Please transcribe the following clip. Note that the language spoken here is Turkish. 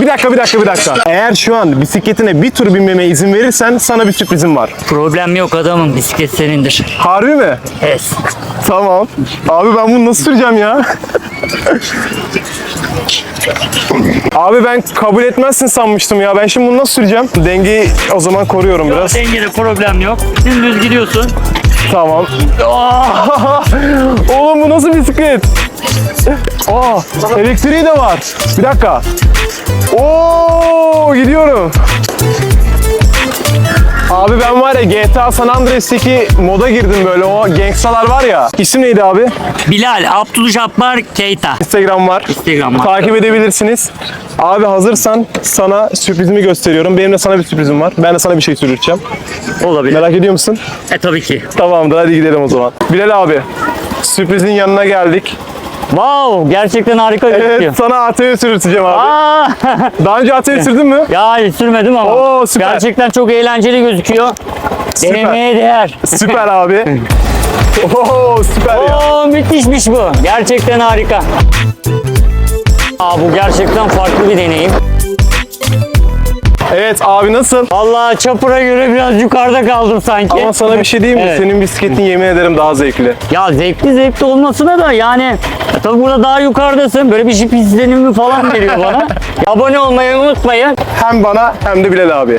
Bir dakika bir dakika bir dakika. Eğer şu an bisikletine bir tur binmeme izin verirsen sana bir sürprizim var. Problem yok adamım. Bisiklet senindir. Harbi mi? Evet. Tamam. Abi ben bunu nasıl süreceğim ya? Abi ben kabul etmezsin sanmıştım ya. Ben şimdi bunu nasıl süreceğim? Dengeyi o zaman koruyorum biraz. Dengede problem yok. Dümdüz gidiyorsun. Tamam. Aa! Oğlum bu nasıl bisiklet? Aa, elektriği de var. Bir dakika. Oo, gidiyorum. Abi ben var ya GTA San Andreas'teki moda girdim böyle o gangstalar var ya. İsim neydi abi? Bilal Abdülcabbar Keita. Instagram var. Instagram var. Takip edebilirsiniz. Abi hazırsan sana sürprizimi gösteriyorum. Benim de sana bir sürprizim var. Ben de sana bir şey süreceğim. Olabilir. Merak ediyor musun? E tabii ki. Tamamdır hadi gidelim o zaman. Bilal abi sürprizin yanına geldik. Wow gerçekten harika gözüküyor. Evet sana ATV sürteceğim abi. Aa! Daha önce ATV sürdün mü? ya hiç sürmedim ama. Oo, süper. Gerçekten çok eğlenceli gözüküyor. Süper. Denemeye değer. Süper abi. Oo süper ya. Oo müthişmiş bu. Gerçekten harika. Aa, bu gerçekten farklı bir deneyim. Evet abi nasıl? Vallahi çapura göre biraz yukarıda kaldım sanki. Ama sana bir şey diyeyim mi? Evet. Senin bisikletin yemin ederim daha zevkli. Ya zevkli zevkli olmasına da yani ya tabii burada daha yukarıdasın. Böyle bir jip izlenimi falan veriyor bana. Abone olmayı unutmayın. Hem bana hem de Bilal abi.